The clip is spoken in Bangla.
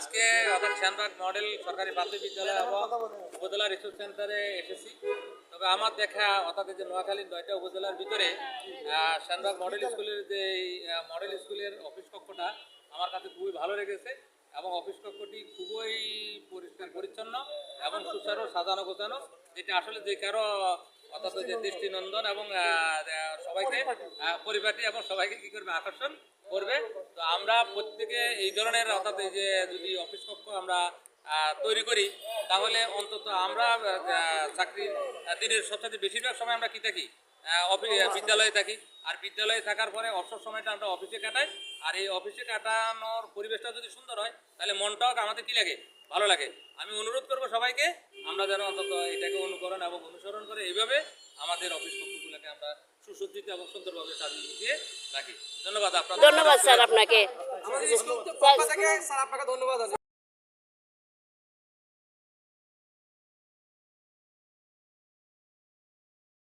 আজকে অর্থাৎ শ্যামবাগ মডেল সরকারি প্রাথমিক বিদ্যালয় এবং উপজেলা রিসোর্স সেন্টারে এসেছি। তবে আমার দেখা অর্থাৎ যে নোয়াখালীর নয়টা উপজেলার ভিতরে আহ, শ্যামবাগ মডেল স্কুলের যে মডেল স্কুলের অফিস কক্ষটা আমার কাছে খুবই ভালো লেগেছে এবং অফিস কক্ষটি খুবই পরিষ্কার পরিচ্ছন্ন এবং সুচারু সাজানো গোছানো। যেটা আসলে যে কারও অর্থাৎ যে দৃষ্টিনন্দন এবং সবাইকে পরিপাটি এবং সবাইকে কি করবে? আকর্ষণ করবে। তো আমরা প্রত্যেকে এই ধরনের, অর্থাৎ এই যে যদি অফিস কক্ষ আমরা তৈরি করি, তাহলে অন্তত আমরা চাকরির দিনের সবচেয়ে বেশিরভাগ সময় আমরা কি থাকি? বিদ্যালয়ে থাকি। আর বিদ্যালয়ে থাকার পরে অবসর সময়টা আমরা অফিসে কাটাই। আর এই অফিসে কাটানোর পরিবেশটা যদি সুন্দর হয়, তাহলে মনটাও আমাদের কি লাগে? ভালো লাগে। আমি অনুরোধ করব সবাইকে, আমরা যেন অন্তত এটাকে অনুকরণ এবং অনুসরণ করে এইভাবে আমাদের অফিস কক্ষগুলোকে আমরা সুসজ্জিত এবং সুন্দরভাবে তার গুছিয়ে রাখি। ধন্যবাদ আপনার ধন্যবাদ স্যার আপনাকে। আমাদের স্কুল পক্ষ থেকে স্যার আপনাকে ধন্যবাদ